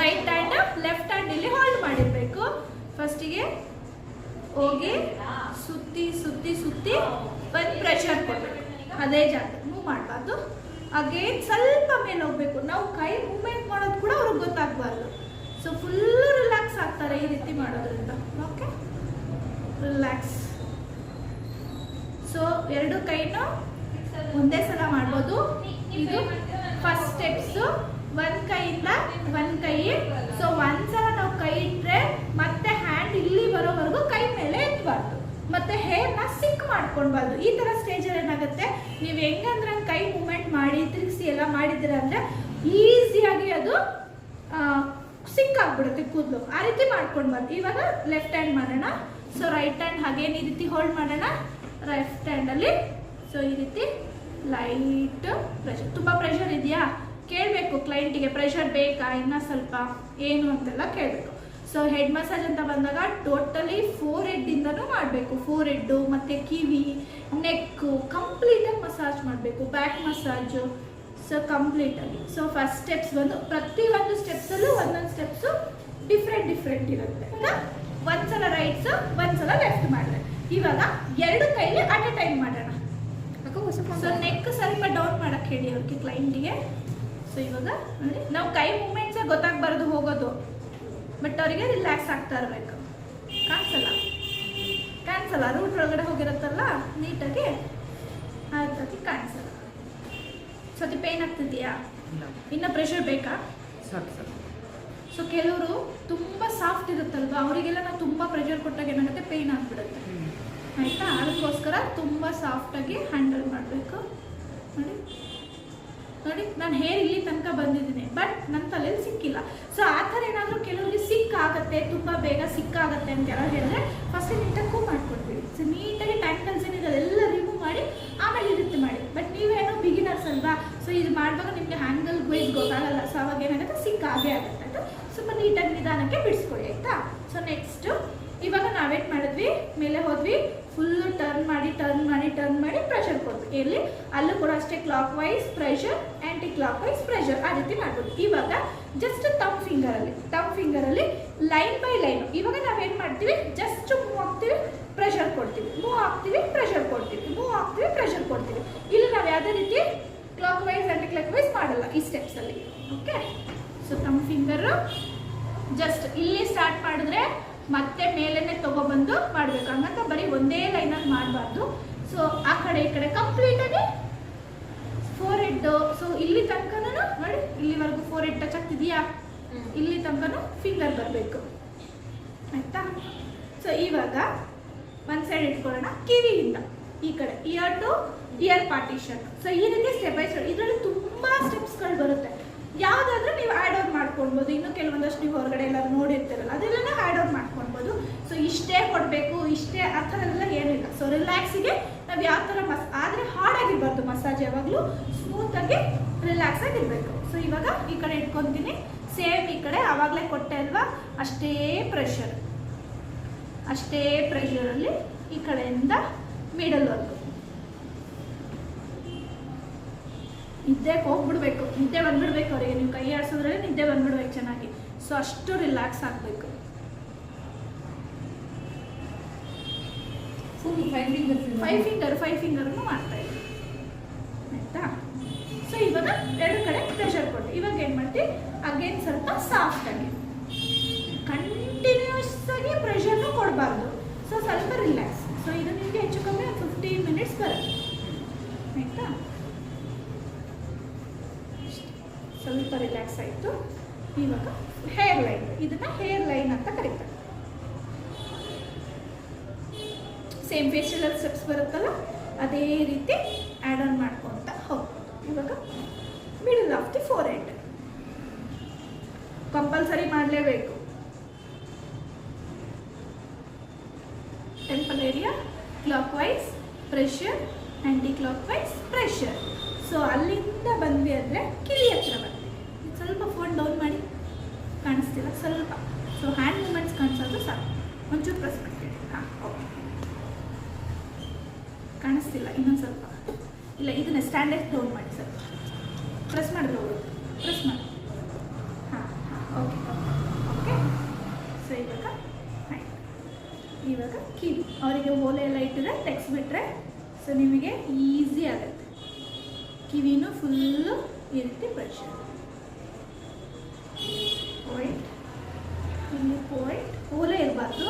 ರೈಟ್ ಹ್ಯಾಂಡ್ ಲೆಫ್ಟ್ ಹ್ಯಾಂಡ್ ಇಲ್ಲಿ ಹೋಲ್ಡ್ ಮಾಡಿರ್ಬೇಕು. ಫಸ್ಟಿಗೆ ಹೋಗಿ ಸುತ್ತಿ ಸುತ್ತಿ ಸುತ್ತಿ ಒಂದು ಪ್ರೆಷರ್ ಕೊಡಬೇಕು. ಅದೇ ಜಾಗ. ಮೂವ್ ಮಾಡಬಾರ್ದು. ಅಗೇನ್ ಸ್ವಲ್ಪ ಮೇಲೆ ಹೋಗ್ಬೇಕು. ನಾವು ಕೈ ಮೂವ್ಮೆಂಟ್ ಮಾಡೋದು ಕೂಡ ಅವ್ರಿಗೆ ಗೊತ್ತಾಗಬಾರ್ದು. ಸೊ ಫುಲ್ಲು ರಿಲ್ಯಾಕ್ಸ್ ಆಗ್ತಾರೆ ಈ ರೀತಿ ಮಾಡೋದ್ರಿಂದ. ಓಕೆ ರಿಲ್ಯಾಕ್ಸ್ ಸೊ ಎರಡು ಕೈನು ಒಂದೇ ಸಲ ಮಾಡ್ಬೋದು. ಇದು ಫಸ್ಟ್ ಸ್ಟೆಪ್ಸ್ ಒಂದ್ ಕೈಯಿಂದ ಒಂದ್ ಕೈ. ಸೊ ಒಂದ್ಸಲ ನಾವು ಕೈ ಇಟ್ಟರೆ ಮತ್ತೆ ಹ್ಯಾಂಡ್ ಇಲ್ಲಿ ಬರೋವರೆಗೂ ಕೈ ಮೇಲೆ ಎತ್ತಬಾರ್ದು ಮತ್ತೆ ಹೇರ್ನ ಸಿಕ್ ಮಾಡ್ಕೊಳ್ಬಾರ್ದು. ಈ ತರ ಸ್ಟೇಜಲ್ಲಿ ಏನಾಗುತ್ತೆ? ನೀವು ಹೆಂಗಂದ್ರೆ ಕೈ ಮೂಮೆಂಟ್ ಮಾಡಿ, ತಿರುಗಿಸಿ ಎಲ್ಲ ಮಾಡಿದ್ದೀರ ಅಂದ್ರೆ ಈಸಿಯಾಗಿ ಅದು ಸಿಕ್ ಆಗ್ಬಿಡುತ್ತೆ ಕೂದಲು. ಆ ರೀತಿ ಮಾಡ್ಕೊಂಡ್ಬಾರ್ದು ಇವಾಗ ಲೆಫ್ಟ್ ಹ್ಯಾಂಡ್ ಮಾಡೋಣ. ಸೊ ರೈಟ್ ಹ್ಯಾಂಡ್ ಹಾಗೇನು ಈ ರೀತಿ ಹೋಲ್ಡ್ ಮಾಡೋಣ. ಲೆಫ್ಟ್ ಹ್ಯಾಂಡಲ್ಲಿ ಸೊ ಈ ರೀತಿ ಲೈಟ್ ಪ್ರೆಷರ್ ತುಂಬ ಪ್ರೆಷರ್ ಇದೆಯಾ? ಕೇಳಬೇಕು ಕ್ಲೈಂಟಿಗೆ ಪ್ರೆಷರ್ ಬೇಕಾ? ಇನ್ನ ಸ್ವಲ್ಪ ಏನು ಅಂತೆಲ್ಲ ಕೇಳಬೇಕು. ಸೊ ಹೆಡ್ ಮಸಾಜ್ ಅಂತ ಬಂದಾಗ ಟೋಟಲಿ ಫೋರ್ ಹೆಡ್ಡಿಂದನೂ ಮಾಡಬೇಕು. ಫೋರ್ ಹೆಡ್ಡು ಮತ್ತು ಕಿವಿ ನೆಕ್ಕು ಕಂಪ್ಲೀಟಾಗಿ ಮಸಾಜ್ ಮಾಡಬೇಕು. ಬ್ಯಾಕ್ ಮಸಾಜು ಸೊ ಕಂಪ್ಲೀಟಾಗಿ ಸೊ ಫಸ್ಟ್ ಸ್ಟೆಪ್ಸ್ ಬಂದು ಪ್ರತಿ ಒಂದು ಸ್ಟೆಪ್ಸಲ್ಲೂ ಒಂದೊಂದು ಸ್ಟೆಪ್ಸು ಡಿಫ್ರೆಂಟ್ ಡಿಫ್ರೆಂಟ್ ಇರುತ್ತೆ. ಆಯ್ತಾ? ಒಂದ್ಸಲ ರೈಟ್ಸ್ ಒಂದ್ಸಲ ಲೆಫ್ಟ್ ಮಾಡಿದ್ರೆ ಇವಾಗ ಎರಡು ಕೈಲಿ ಅಟ್ ಎ ಟೈಮ್ ಮಾಡೋಣ. ಸೊ ನೆಕ್ ಸ್ವಲ್ಪ ಡೌನ್ ಮಾಡಕ್ ಹೇಳಿ ಅವ್ರಿಗೆ ಕ್ಲೈಂಟಿಗೆ ಸೊ ಇವಾಗ ನೋಡಿ ನಾವು ಕೈ ಮೂಮೆಂಟ್ಸ್ ಗೊತ್ತಾಗಬಾರ್ದು ಹೋಗೋದು. ಬಟ್ ಅವರಿಗೆ ರಿಲ್ಯಾಕ್ಸ್ ಆಗ್ತಾ ಇರಬೇಕು. ಕಾಣಿಸಲ್ಲ ಕಾಣಿಸಲ್ಲ ರೂಟ್ ಒಳಗಡೆ ಹೋಗಿರುತ್ತಲ್ಲ ನೀಟಾಗಿ ಅದಕ್ಕೆ ಕಾಣಿಸಲ್ಲ ಸತಿ ಪೇನ್ ಆಗ್ತಿದೆಯಾ ಇನ್ನ ಪ್ರೆಷರ್ ಬೇಕಾ? ಸೊ ಕೆಲವರು ತುಂಬ ಸಾಫ್ಟ್ ಇರುತ್ತಲ್ವಾ? ಅವರಿಗೆಲ್ಲ ನಾವು ತುಂಬ ಪ್ರೆಷರ್ ಕೊಟ್ಟಾಗ ಏನಾಗುತ್ತೆ? ಪೇನ್ ಆಗ್ಬಿಡುತ್ತೆ. ಆಯಿತಾ ಅದಕ್ಕೋಸ್ಕರ ತುಂಬ ಸಾಫ್ಟಾಗಿ ಹ್ಯಾಂಡಲ್ ಮಾಡಬೇಕು. ನೋಡಿ. ನೋಡಿ, ನಾನು ಹೇರ್ ಇಲ್ಲಿ ತನಕ ಬಂದಿದ್ದೀನಿ ಬಟ್ ನನ್ನ ತಲೆಯಲ್ಲಿ ಸಿಕ್ಕಿಲ್ಲ. ಸೊ ಆ ಥರ ಏನಾದರೂ ಕೆಲವರಿಗೆ ಸಿಕ್ಕಾಗತ್ತೆ, ತುಂಬ ಬೇಗ ಸಿಕ್ಕಾಗತ್ತೆ ಅಂತ ಯಾರೋ ಹೇಳಿದ್ರೆ ಫಸ್ಟ್ ನೀಟಾಗಿ ಕೂ ಮಾಡ್ಕೊಡ್ತೀವಿ. ಸೊ ನೀಟಾಗಿ ಟೈಮ್ ಏನಿದೆ ಅದೆಲ್ಲ ರಿಮೂವ್ ಮಾಡಿ, ಆಮೇಲೆ ಈ ರೀತಿ ಮಾಡಿ. ಬಟ್ ನೀವೇನೋ ಬಿಗಿನರ್ಸ್ ಅಲ್ವಾ? ಸೊ ಇದು ಮಾಡುವಾಗ ನಿಮಗೆ ಹ್ಯಾಂಗಲ್ ವೈಸ್ ಗೊತ್ತಾಗಲ್ಲ. ಸೊ ಅವಾಗ ಏನಾಗುತ್ತೆ? ಸಿಕ್ಕಾಗೇ ಆಗೇ ಆಗುತ್ತೆ ಅಂತ. ಸ್ವಲ್ಪ ನೀಟಾಗಿ ನಿಧಾನಕ್ಕೆ ಬಿಡಿಸ್ಕೊಳ್ಳಿ, ಆಯಿತಾ? ಸೊ ನೆಕ್ಸ್ಟು ಇವಾಗ ನಾವೇನು ಮಾಡಿದ್ವಿ, ಮೇಲೆ ಹೋದ್ವಿ. ಫುಲ್ಲು ಟರ್ನ್ ಮಾಡಿ ಟರ್ನ್ ಮಾಡಿ ಟರ್ನ್ ಮಾಡಿ ಪ್ರೆಷರ್ ಕೊಡ್ಬೇಕು. ಎಲ್ಲಿ ಅಲ್ಲೂ ಕೂಡ ಅಷ್ಟೇ ಕ್ಲಾಕ್ ವೈಸ್ ಪ್ರೆಷರ್ ಆ್ಯಂಟಿ ಕ್ಲಾಕ್ ವೈಸ್ ಪ್ರೆಷರ್ ಆ ರೀತಿ ಮಾಡ್ಬೋದು. ಇವಾಗ ಜಸ್ಟ್ ತಮ್ ಫಿಂಗರಲ್ಲಿ ತಮ್ ಫಿಂಗರಲ್ಲಿ ಲೈನ್ ಬೈ ಲೈನ್ ಇವಾಗ ನಾವೇನು ಮಾಡ್ತೀವಿ? ಜಸ್ಟ್ ಮೂವ್ ಆಗ್ತೀವಿ ಪ್ರೆಷರ್ ಕೊಡ್ತೀವಿ. ಮೂವ್ ಆಗ್ತೀವಿ ಪ್ರೆಷರ್ ಕೊಡ್ತೀವಿ. ಮೂವ್ ಆಗ್ತೀವಿ ಪ್ರೆಷರ್ ಕೊಡ್ತೀವಿ. ಇಲ್ಲಿ ನಾವು ಯಾವುದೇ ರೀತಿ clockwise anticlockwise ಮಾಡಲ್ಲ ಈ ಸ್ಟೆಪ್ಸಲ್ಲಿ ಓಕೆ ಸೊ ತಮ್ಮ ಫಿಂಗರು ಜಸ್ಟ್ ಇಲ್ಲಿ ಸ್ಟಾರ್ಟ್ ಮಾಡಿದ್ರೆ ಮತ್ತೆ ಮೇಲೇನೆ ತಗೊಬಂದು ಮಾಡ್ಬೇಕು. ಹಂಗಂತ ಬರೀ ಒಂದೇ ಲೈನಲ್ಲಿ ಮಾಡಬಾರ್ದು. ಸೊ ಆ ಕಡೆ ಈ ಕಡೆ ಕಂಪ್ಲೀಟಾಗಿ ಫೋರ್ ಹೆಡ್ ಸೊ ಇಲ್ಲಿ ತನಕನೂ ನೋಡಿ ಇಲ್ಲಿವರೆಗೂ ಫೋರ್ ಹೆಡ್ ಟಚ್ ಆಗ್ತಿದೆಯಾ ಇಲ್ಲಿ ತನಕನೂ ಫಿಂಗರ್ ಬರಬೇಕು. ಆಯ್ತಾ? ಸೊ ಇವಾಗ ಒಂದು ಸೈಡ್ ಇಟ್ಕೊಳ್ಳೋಣ. ಕಿವಿಯಿಂದ ಈ ಕಡೆ ear to ear partition so ಈ ರೀತಿ ಸ್ಟೆಪ್ ಬೈ ಸ್ಟೆಪ್ ಇದರಲ್ಲಿ ತುಂಬ ಸ್ಟೆಪ್ಸ್ಗಳು ಬರುತ್ತೆ. ಯಾವುದಾದ್ರೂ ನೀವು ಆ್ಯಡ್ ಔಟ್ ಮಾಡ್ಕೊಳ್ಬೋದು. ಇನ್ನು ಕೆಲವೊಂದಷ್ಟು ನೀವು ಹೊರಗಡೆ ಎಲ್ಲ ನೋಡಿರ್ತೀರಲ್ಲ ಅದೆಲ್ಲ ಆ್ಯಡ್ ಔಟ್ ಮಾಡ್ಕೊಳ್ಬೋದು. ಸೊ ಇಷ್ಟೇ ಕೊಡಬೇಕು, ಇಷ್ಟೇ ಆ ಥರ ಏನಿಲ್ಲ ಸೊ ರಿಲ್ಯಾಕ್ಸಿಗೆ ನಾವು ಯಾವ ಥರ ಮಸ್, ಆದರೆ ಹಾರ್ಡಾಗಿರ್ಬಾರ್ದು ಮಸಾಜ್ ಯಾವಾಗಲೂ. ಸ್ಮೂತಾಗಿ ರಿಲ್ಯಾಕ್ಸ್ ಆಗಿರಬೇಕು. ಸೊ ಇವಾಗ ಈ ಕಡೆ ಇಟ್ಕೊತೀನಿ. ಸೇಮ್ ಈ ಕಡೆ, ಆವಾಗಲೇ ಕೊಟ್ಟೆ ಅಲ್ವಾ? ಅಷ್ಟೇ ಪ್ರೆಷರ್ ಅಷ್ಟೇ ಪ್ರೆಷರಲ್ಲಿ ಈ ಕಡೆಯಿಂದ ಮಿಡಲ್ವರೆಗೂ ನಿದ್ದೆಗೆ ಹೋಗ್ಬಿಡ್ಬೇಕು ನಿದ್ದೆ ಬಂದ್ಬಿಡ್ಬೇಕು ಅವರಿಗೆ. ನೀವು ಕೈ ಆಡ್ಸೋದ್ರಲ್ಲಿ ನಿದ್ದೆ ಬಂದ್ಬಿಡ್ಬೇಕು ಚೆನ್ನಾಗಿ. ಸೊ ಅಷ್ಟು ರಿಲ್ಯಾಕ್ಸ್ ಆಗಬೇಕು. ಫುಲ್ ಫೈವ್ ಫಿಂಗರ್ ಫೈವ್ ಫಿಂಗರ್ನು ಮಾಡ್ತಾ ಇದ್ದೀವಿ ಆಯ್ತಾ? ಸೊ ಇವಾಗ ಎರಡು ಕಡೆ ಪ್ರೆಷರ್ ಕೊಟ್ಟು. ಇವಾಗ ಏನು ಮಾಡ್ತೀವಿ ಅಗೇನ್ ಸ್ವಲ್ಪ ಸಾಫ್ಟ್ ಆಗಿ. ಕಂಟಿನ್ಯೂಸ್ ಆಗಿ ಪ್ರೆಷರ್ನು ಕೊಡಬಾರ್ದು. ಸೊ ಸ್ವಲ್ಪ ರಿಲ್ಯಾಕ್ಸ್ ಸೊ ಇದು ನಿಮಗೆ ಹೆಚ್ಚು ಕಮ್ಮಿ ಫಿಫ್ಟೀನ್ ಮಿನಿಟ್ಸ್ ಬರುತ್ತೆ. ಆಯ್ತಾ ಅಷ್ಟೇ. ಸ್ವಲ್ಪ ರಿಲ್ಯಾಕ್ಸ್ ಆಯಿತು. ಇವಾಗ ಹೇರ್ ಲೈನ್ ಇದನ್ನ ಹೇರ್ ಲೈನ್ ಅಂತ ಕರೀತಾರೆ. ಸೇಮ್ ಫೇಶಿಯಲ್ ಸ್ಟೆಪ್ಸ್ ಬರುತ್ತಲ್ಲ, ಅದೇ ರೀತಿ ಆ್ಯಡ್ ಆನ್ ಮಾಡ್ಕೊತ ಹೋಗ್ಬೋದು. ಇವಾಗ middle of the forehead compulsory ಮಾಡಲೇಬೇಕು. Temple area clockwise pressure anticlockwise pressure so ಅಲ್ಲಿಂದ ಬಂದ್ವಿ ಅಂದರೆ ಕಿವಿ ಹತ್ರ ಬಂದ್ವಿ. ಸ್ವಲ್ಪ ಫೋನ್ ಡೌನ್ ಮಾಡಿ ಕಾಣಿಸ್ತಿಲ್ಲ, ಸ್ವಲ್ಪ. ಸೊ ಹ್ಯಾಂಡ್ ಮೂಮೆಂಟ್ಸ್ ಕಾಣಿಸೋದು ಸಾಕು. ಒಂಚೂರು ಪ್ರೆಸ್ ಮಾಡ್ತೀನಿ ಹಾಂ ಓಕೆ ಕಾಣಿಸ್ತಿಲ್ಲ, ಇನ್ನೊಂದು ಸ್ವಲ್ಪ. ಇಲ್ಲ, ಇದನ್ನ ಸ್ಟ್ಯಾಂಡರ್ಡ್ ಡೌನ್ ಮಾಡಿ ಸ್ವಲ್ಪ ಪ್ರೆಸ್ ಮಾಡಿದ್ರೆ ಹೋಗುತ್ತೆ. ಪ್ರೆಸ್ ಮಾಡಿ. ಹಾಂ ಓಕೆ ಓಕೆ ಇವಾಗ ಆಯ್ತು ಇವಾಗ ಕಿವಿ ಅವರಿಗೆ ಓಲೆ ಎಲ್ಲ ಇಟ್ಟಿದ್ರೆ ತೆಗ್ಸ್ಬಿಟ್ರೆ ಸೊ ನಿಮಗೆ ಈಸಿ ಆಗುತ್ತೆ. ಕಿವಿನೂ ಫುಲ್ಲು ಈ ರೀತಿ ಪಾಯಿಂಟ್ ಇಲ್ಲಿ ಪಾಯಿಂಟ್ ಓಲೆ ಇರಬಾರ್ದು.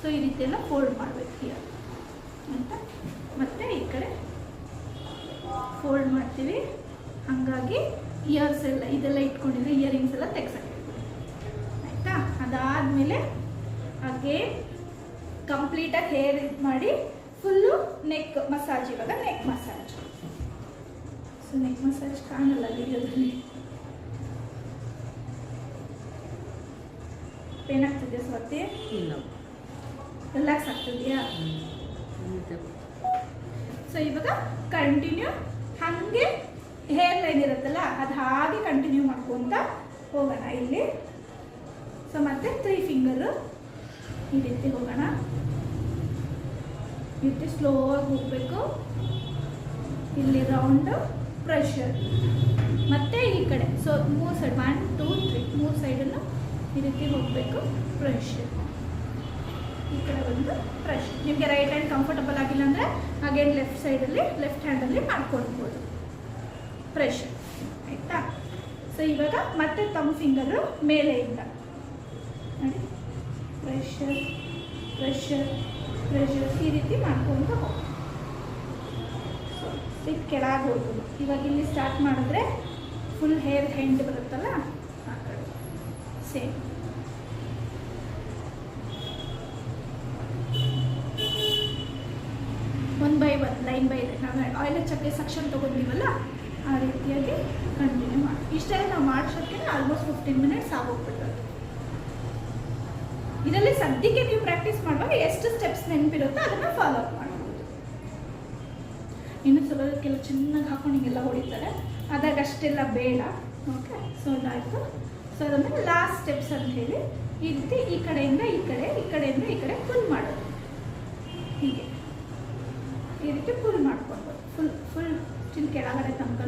ಸೊ ಈ ರೀತಿ ಎಲ್ಲ ಫೋಲ್ಡ್ ಮಾಡಬೇಕು ಹಿಯರ್ ಅಂತ. ಮತ್ತೆ ಈ ಕಡೆ ಫೋಲ್ಡ್ ಮಾಡ್ತೀವಿ. ಹಾಗಾಗಿ ಇಯರ್ಸ್ ಎಲ್ಲ, ಇದೆಲ್ಲ ಇಟ್ಕೊಂಡಿದ್ರೆ ಇಯರಿಂಗ್ಸ್ ಎಲ್ಲ ತೆಗ್ಸಕ್ಕೆ ಆಯಿತಾ? ಅದಾದಮೇಲೆ ಹಾಗೆ ಕಂಪ್ಲೀಟಾಗಿ ಹೇರ್ ಇದು ಮಾಡಿ ಫುಲ್ಲು ನೆಕ್ ಮಸಾಜ್ ಇವಾಗ neck massage so neck massage ಕಾಣಲ್ಲ ವೀಡಿಯೋದಲ್ಲಿ ಪೇನ್ ಆಗ್ತಿದೆ ಸ್ವತ್ತಿ ಇಲ್ಲ ರಿಲ್ಯಾಕ್ಸ್ ಆಗ್ತಿದೆಯಾ ಸೊ ಇವಾಗ ಕಂಟಿನ್ಯೂ ಹಾಗೆ ಹೇರ್ ಲೈನ್ ಇರುತ್ತಲ್ಲ ಅದು ಹಾಗೆ ಕಂಟಿನ್ಯೂ ಮಾಡ್ಕೊಂತ ಹೋಗೋಣ ಇಲ್ಲಿ. ಸೊ ಮತ್ತೆ ತ್ರೀ ಫಿಂಗರು ಈ ರೀತಿ ಹೋಗೋಣ. ಈ ರೀತಿ ಸ್ಲೋ ಆಗಿ ಹೋಗಬೇಕು. ಇಲ್ಲಿ ರೌಂಡ್ ಪ್ರೆಷರ್ ಮತ್ತೆ ಈ ಕಡೆ. ಸೊ ಮೂರು ಸೈಡ್ ಒನ್ ಟೂ ತ್ರೀ ಮೂರು ಸೈಡನ್ನು ಈ ರೀತಿ ಹೋಗಬೇಕು. ಪ್ರೆಷರ್ ಈ ಕಡೆ ಒಂದು ಪ್ರೆಷರ್ ನಿಮಗೆ ರೈಟ್ ಹ್ಯಾಂಡ್ ಕಂಫರ್ಟಬಲ್ ಆಗಿಲ್ಲ ಅಂದರೆ ಅಗೇನ್ ಲೆಫ್ಟ್ ಸೈಡಲ್ಲಿ ಲೆಫ್ಟ್ ಹ್ಯಾಂಡಲ್ಲಿ ಮಾಡ್ಕೊಳ್ಬೋದು. ಪ್ರೆಷರ್ ಆಯಿತಾ? ಸೊ ಇವಾಗ ಮತ್ತೆ ತಮ್ಮ ಫಿಂಗರು ಮೇಲೆಯಿಂದ ನೋಡಿ. ಪ್ರೆಷರ್ ಪ್ರೆಷರ್ ಪ್ರೆಷರ್ ಈ ರೀತಿ ಮಾಡ್ಕೊಂಡು ಹೋಗಿ ಇದು ಕೆಳಗೆ ಹೋಗ್ಬೋದು. ಇವಾಗ ಇಲ್ಲಿ ಸ್ಟಾರ್ಟ್ ಮಾಡಿದ್ರೆ ಫುಲ್ ಹೇರ್ ಹೆಂಡ್ ಬರುತ್ತಲ್ಲ? ಆ same one by one line by line ನಾವು ಆಯಿಲ್ ಚಕ್ಕೆ ಸೆಕ್ಷನ್ ತೊಗೊಂಡಿವಲ್ಲ, ಆ ರೀತಿಯಾಗಿ ಕಂಟಿನ್ಯೂ ಮಾಡಿ ಇಷ್ಟೆಲ್ಲ ನಾವು ಮಾಡಿಸೋಕ್ಕೆ ಆಲ್ಮೋಸ್ಟ್ ಫಿಫ್ಟೀನ್ ಮಿನಿಟ್ಸ್ ಆಗೋಗ್ಬಿಡ್ತದೆ ಇದರಲ್ಲಿ ಸದ್ಯಕ್ಕೆ ನೀವು ಪ್ರಾಕ್ಟೀಸ್ ಮಾಡುವಾಗ ಎಷ್ಟು ಸ್ಟೆಪ್ಸ್ ನೆನಪಿರುತ್ತೋ ಅದನ್ನು ಫಾಲೋ ಅಪ್ ಕೆಲವು ಚೆನ್ನಾಗಿ ಹಾಕೊಂಡು ಹಿಂಗೆಲ್ಲ ಹೊಡಿತಾರೆ. ಆದಾಗ ಅಷ್ಟೆಲ್ಲ ಬೇಡ. ಓಕೆ ಸೊ ಇದಾಯಿತು. ಸೊ ಅದನ್ನು ಲಾಸ್ಟ್ ಸ್ಟೆಪ್ಸ್ ಅಂತ ಹೇಳಿ ಈ ರೀತಿ ಈ ಕಡೆಯಿಂದ ಈ ಕಡೆ, ಈ ಕಡೆಯಿಂದ ಈ ಕಡೆ ಫುಲ್ ಮಾಡೋದು. ಹೀಗೆ. ಈ ರೀತಿ ಫುಲ್ ಮಾಡ್ಕೊಳ್ಬೋದು. ಫುಲ್ ಫುಲ್ ಚಿನ್ ಕೆಳಗಡೆ ತನಕ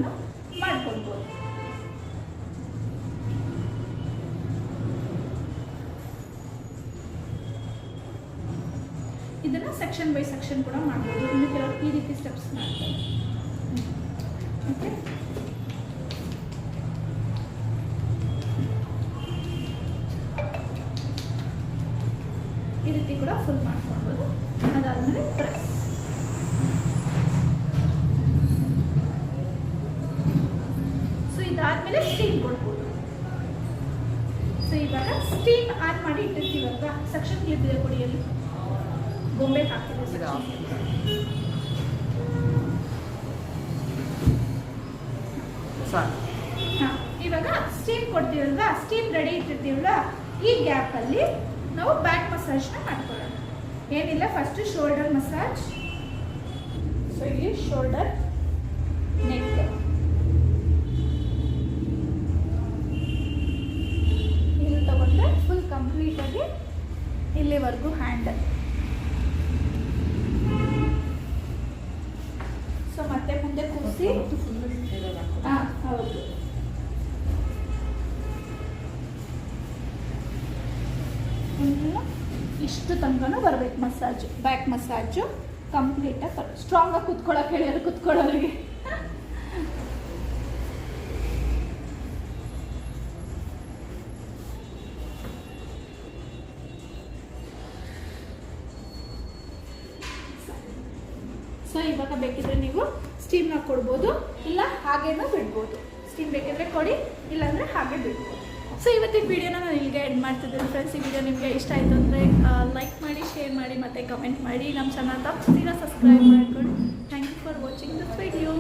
ಮಾಡ್ಕೊಳ್ಬೋದು. ಇದನ್ನು ಸೆಕ್ಷನ್ ಬೈ ಸೆಕ್ಷನ್ ಕೂಡ ಮಾಡ್ಬೋದು. ಇನ್ನು ಕೆಲವರು ಈ ರೀತಿ ಸ್ಟೆಪ್ಸ್ ಮಾಡ್ತಾರೆ. ಓಕೆ ಹಾ, ಇವಾಗ ಸ್ಟೀಮ್ ಕೊಡ್ತೀವಲ್ವಾ? ಸ್ಟೀಮ್ ರೆಡಿ ಇಟ್ಟಿರ್ತೀವಲ್ವಾ? ಈ ಗ್ಯಾಪಲ್ಲಿ ನಾವು ಬ್ಯಾಕ್ ಮಸಾಜ್ನ ಮಾಡ್ಕೊಳ್ಳೋಣ. ಏನಿಲ್ಲ ಫಸ್ಟು ಶೋಲ್ಡರ್ ಮಸಾಜ್ ಸೊ ಇಲ್ಲಿ ಶೋಲ್ಡರ್ ನೆಕ್ ಇಲ್ಲಿ ತಗೊಂಡ್ರೆ ಫುಲ್ ಕಂಪ್ಲೀಟಾಗಿ ಇಲ್ಲಿವರೆಗೂ ಹ್ಯಾಂಡಲ್ ಸೊ ಮತ್ತೆ ಮುಂದೆ ಕೂರಿಸಿ. ಇನ್ನು ಇಷ್ಟು ತನಕನೂ ಬರಬೇಕು ಮಸಾಜು. ಬ್ಯಾಕ್ ಮಸಾಜು ಕಂಪ್ಲೀಟಾಗಿ ಸ್ಟ್ರಾಂಗಾಗಿ ಕುತ್ಕೊಳ್ಳೋಕೆ ಹೇಳ್ಯಾರ ಕುತ್ಕೊಳ್ಳೋರಿಗೆ. ಸೊ ಇವಾಗ ಬೇಕಿದ್ರೆ ನೀವು ಸ್ಟೀಮ್ನ ಕೊಡ್ಬೋದು, ಇಲ್ಲ ಹಾಗೇನೂ ಬಿಡ್ಬೋದು. ಸ್ಟೀಮ್ ಬೇಕಿದ್ರೆ ಕೊಡಿ, ಇಲ್ಲಾಂದರೆ ಹಾಗೆ ಬಿಡ್ಬೋದು. ಸೊ ಇವತ್ತಿನ ವಿಡಿಯೋನ ನಾನು ಇಲ್ಲಿಗೆ ಎಂಡ್ ಮಾಡ್ತಿದ್ದೀನಿ ಫ್ರೆಂಡ್ಸ್ ಈ ವಿಡಿಯೋ ನಿಮಗೆ ಇಷ್ಟ ಆಯಿತು ಅಂದರೆ ಲೈಕ್ ಮಾಡಿ ಶೇರ್ ಮಾಡಿ ಮತ್ತು ಕಮೆಂಟ್ ಮಾಡಿ. ನಮ್ಮ ಚಾನಲ್ ತಪ್ಪಿಸಿದ ಸಬ್ಸ್ಕ್ರೈಬ್ ಮಾಡ್ಕೊಂಡು thank you for watching this video